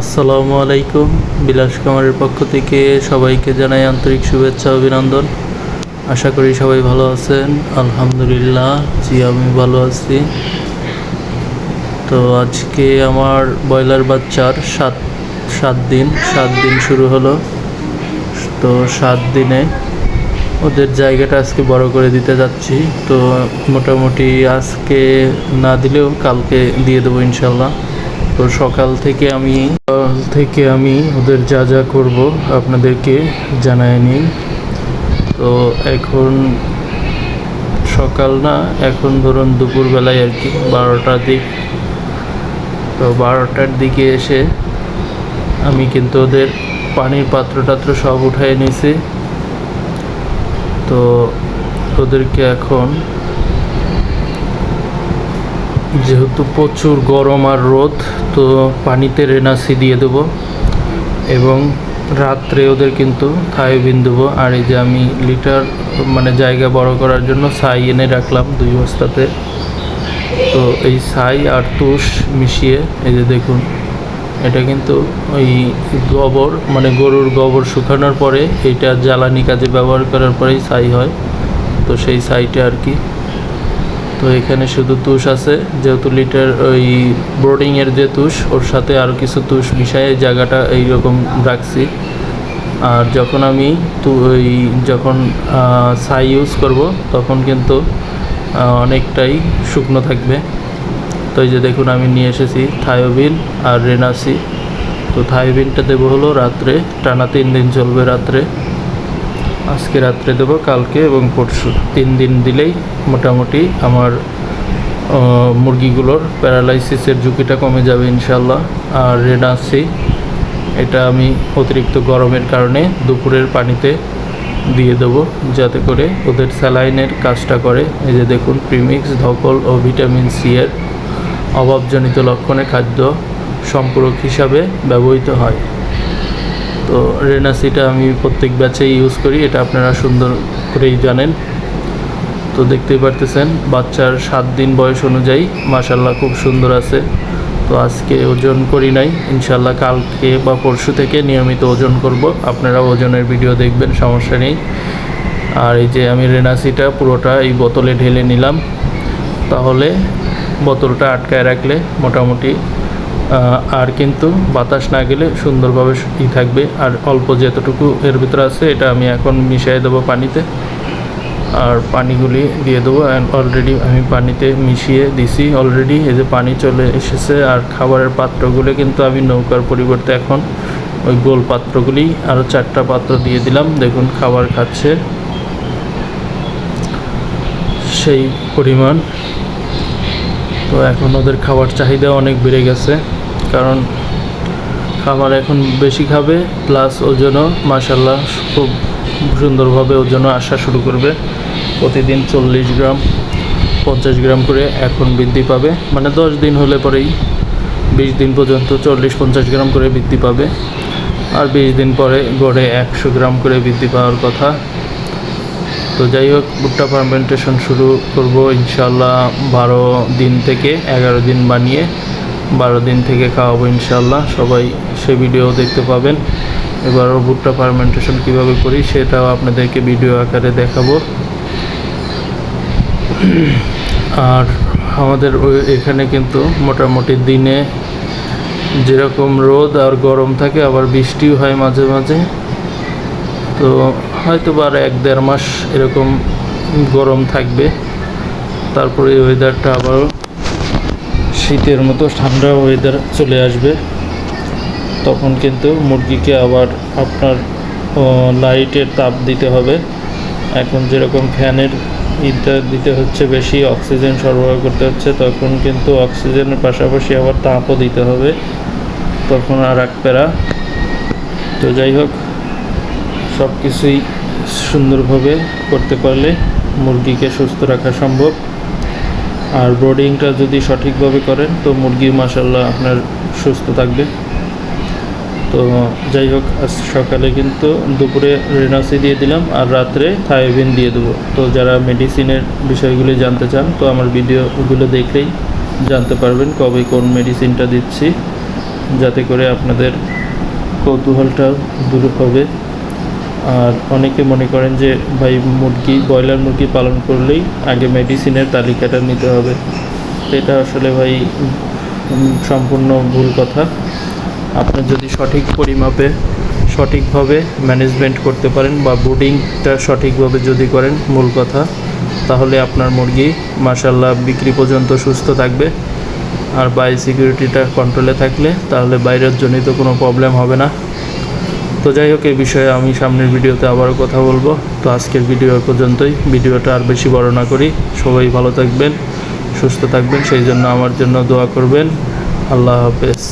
আসসালামু আলাইকুম। বিলাস কামারের পক্ষ থেকে সবাইকে জানাই আন্তরিক শুভেচ্ছা, অভিনন্দন। আশা করি সবাই ভালো আছেন। আলহামদুলিল্লাহ, জি, আমি ভালো আছি। তো আজকে আমার ব্রয়লার বাচ্চার সাত সাত দিন সাত দিন শুরু হলো। তো সাত দিনে ওদের জায়গাটা আজকে বড় করে দিতে যাচ্ছি। তো মোটামুটি আজকে না দিলেও কালকে দিয়ে দেবো ইনশাল্লাহ। তো সকাল থেকে আমি, সকাল থেকে আমি ওদের যা যা করব আপনাদেরকে জানায় নিই। তো এখন সকাল না, এখন ধরুন দুপুরবেলায় আর কি, বারোটার দিক। তো বারোটার দিকে এসে আমি কিন্তু ওদের পানির পাত্র টাত্র সব উঠাই নিয়েছি তো ওদেরকে এখন যেহেতু প্রচুর গরম আর রোদ, তো পানিতে রেনাসি দিয়ে দেবো এবং রাত্রে ওদের কিন্তু থায়োবিন দেবো। আর এই যে আমি লিটার মানে জায়গা বড় করার জন্য ছাই এনে রাখলাম দুই বস্তাতে। তো এই ছাই আর তুষ মিশিয়ে, এই যে দেখুন, এটা কিন্তু ওই গোবর মানে গরুর গোবর শুকানোর পরে এটা জ্বালানি কাজে ব্যবহার করার পরেই ছাই হয়। তো সেই ছাইটা আর কি তো এখানে শুধু তুষ আছে, যেহেতু লিটার ওই ব্রোডিংয়ের যে তুষ, ওর সাথে আরও কিছু তুষ মিশাই জায়গাটা এইরকম রাখছি। আর যখন আমি তো, ওই যখন ছাই ইউজ করব, তখন কিন্তু অনেকটাই শুকনো থাকবে। তো এই যে দেখুন, আমি নিয়ে এসেছি থায়োবিন আর রেনাসি। তো থায়োবিনটা দেবো হলো রাত্রে, টানা তিন দিন চলবে রাত্রে। আজকে রাত্রে দেবো, কালকে এবং পরশু। তিন দিন দিলেই মোটামুটি আমার মুরগিগুলোর প্যারালাইসিসের ঝুঁকিটা কমে যাবে ইনশাল্লাহ আর রেনাসি এটা আমি অতিরিক্ত গরমের কারণে দুপুরের পানিতে দিয়ে দেবো, যাতে করে ওদের স্যালাইনের কাজটা করে। এই যে দেখুন, প্রিমিক্স, ধকল ও ভিটামিন সি এর অভাবজনিত লক্ষণে খাদ্য সম্পূরক হিসাবে ব্যবহৃত হয়। তো রেনাসিটা আমি প্রত্যেক ব্যাচে ইউজ করি, এটা আপনারা সুন্দর করেই জানেন। তো দেখতেই পারতেছেন, বাচ্চার সাত দিন বয়স অনুযায়ী মাসাল্লাহ খুব সুন্দর আছে। তো আজকে ওজন করি নাই ইনশাল্লাহ কালকে বা পরশু থেকে নিয়মিত ওজন করব। আপনারা ওজনের ভিডিও দেখবেন, সমস্যা নেই। আর এই যে আমি রেনাসিটা পুরোটা এই বোতলে ঢেলে নিলাম। তাহলে বোতলটা আটকায় রাখলে মোটামুটি আর কিন্তু বাতাস না গেলে সুন্দরভাবে ই থাকবে। আর অল্প যতটুকু এর ভিতরে আছে, এটা আমি এখন মিশিয়ে দেবো পানিতে। আর পানিগুলি দিয়ে দেবো। অ্যান্ড অলরেডি আমি পানিতে মিশিয়ে দিছি। অলরেডি এই যে পানি চলে এসেছে আর খাবারের পাত্রগুলো কিন্তু আমি নৌকার পরিবর্তে এখন ওই গোল পাত্রগুলি আরও চারটা পাত্র দিয়ে দিলাম। দেখুন, খাবার খাচ্ছে। সেই পরিমাণ। তো এখন ওদের খাবার চাহিদা অনেক বেড়ে গেছে। কারণ খাবার এখন বেশি খাবে প্লাস ওজনও মাসাল্লাহ খুব সুন্দরভাবে ওজনও আসা শুরু করবে। প্রতিদিন চল্লিশ গ্রাম, পঞ্চাশ গ্রাম করে এখন বৃদ্ধি পাবে। মানে দশ দিন হলে পরেই বিশ দিন পর্যন্ত চল্লিশ, পঞ্চাশ গ্রাম করে বৃদ্ধি পাবে। আর বিশ দিন পরে গড়ে একশো গ্রাম করে বৃদ্ধি পাওয়ার কথা। তো যাই হোক, ভুট্টা ফার্মেন্টেশন শুরু করব ইনশাল্লাহ বারো দিন থেকে এগারো দিন বানিয়ে। বারো দিন থেকে খাওয়াবো ইনশাল্লাহ সবাই সে ভিডিও দেখতে পাবেন। এবারও ভুট্টা ফার্মেন্টেশন কীভাবে করি সেটাও আপনাদেরকে ভিডিও আকারে দেখাবো। আর আমাদের এখানে কিন্তু মোটামুটি দিনে যেরকম রোদ আর গরম থাকে, আবার বৃষ্টিও হয় মাঝে মাঝে। তো হয়তো বা এক দেড় মাস এরকম গরম থাকবে। তারপরে ওয়েদারটা আবারও শীতের মতো ঠান্ডা ওয়েদার চলে আসবে। তখন কিন্তু মুরগিকে আবার আপনার লাইটের তাপ দিতে হবে। এখন যেরকম ফ্যানের ইটা দিতে হচ্ছে বেশি অক্সিজেন সরবরাহ করতে হচ্ছে, তখন কিন্তু অক্সিজেনের পাশাপাশি আবার তাপও দিতে হবে। তখন আর এক প্যারা। তো যাই হোক সব কিছুই সুন্দরভাবে করতে পারলে মুরগিকে সুস্থ রাখা সম্ভব। আর ব্রোডিংটা যদি সঠিকভাবে করেন, তো মুরগি মাসাল্লাহ আপনার সুস্থ থাকবে। তো যাই হোক, আজ সকালে কিন্তু দুপুরে রেনাসি দিয়ে দিলাম, আর রাত্রে থায়োবিন দিয়ে দেবো। তো যারা মেডিসিনের বিষয়গুলি জানতে চান, তো আমার ভিডিওগুলো দেখলেই জানতে পারবেন কবে কোন মেডিসিনটা দিচ্ছি, যাতে করে আপনাদের কৌতূহলটা দূর হবে। আর অনেকে মনে করেন যে, ভাই, মুরগি, ব্রয়লার মুরগি পালন করলেই আগে মেডিসিনের তালিকাটা নিতে হবে। এটা আসলে ভাই সম্পূর্ণ ভুল কথা। আপনার যদি সঠিক পরিমাপে, সঠিকভাবে ম্যানেজমেন্ট করতে পারেন বা ব্রুডিংটা সঠিকভাবে যদি করেন, মূল কথা, তাহলে আপনার মুরগি মাসাল্লাহ বিক্রি পর্যন্ত সুস্থ থাকবে। আর বাই সিকিউরিটিটা কন্ট্রোলে থাকলে, তাহলে বাইরের জনিত কোনো প্রবলেম হবে না। তো যাই হোক এই বিষয়ে আমি সামনের ভিডিওতে আবারও কথা বলব। তো আজকের ভিডিও পর্যন্তই। ভিডিওটা আর বেশি বড় না করি। সবাই ভালো থাকবেন, সুস্থ থাকবেন, সেই জন্য আমার জন্য দোয়া করবেন। আল্লাহ হাফেজ।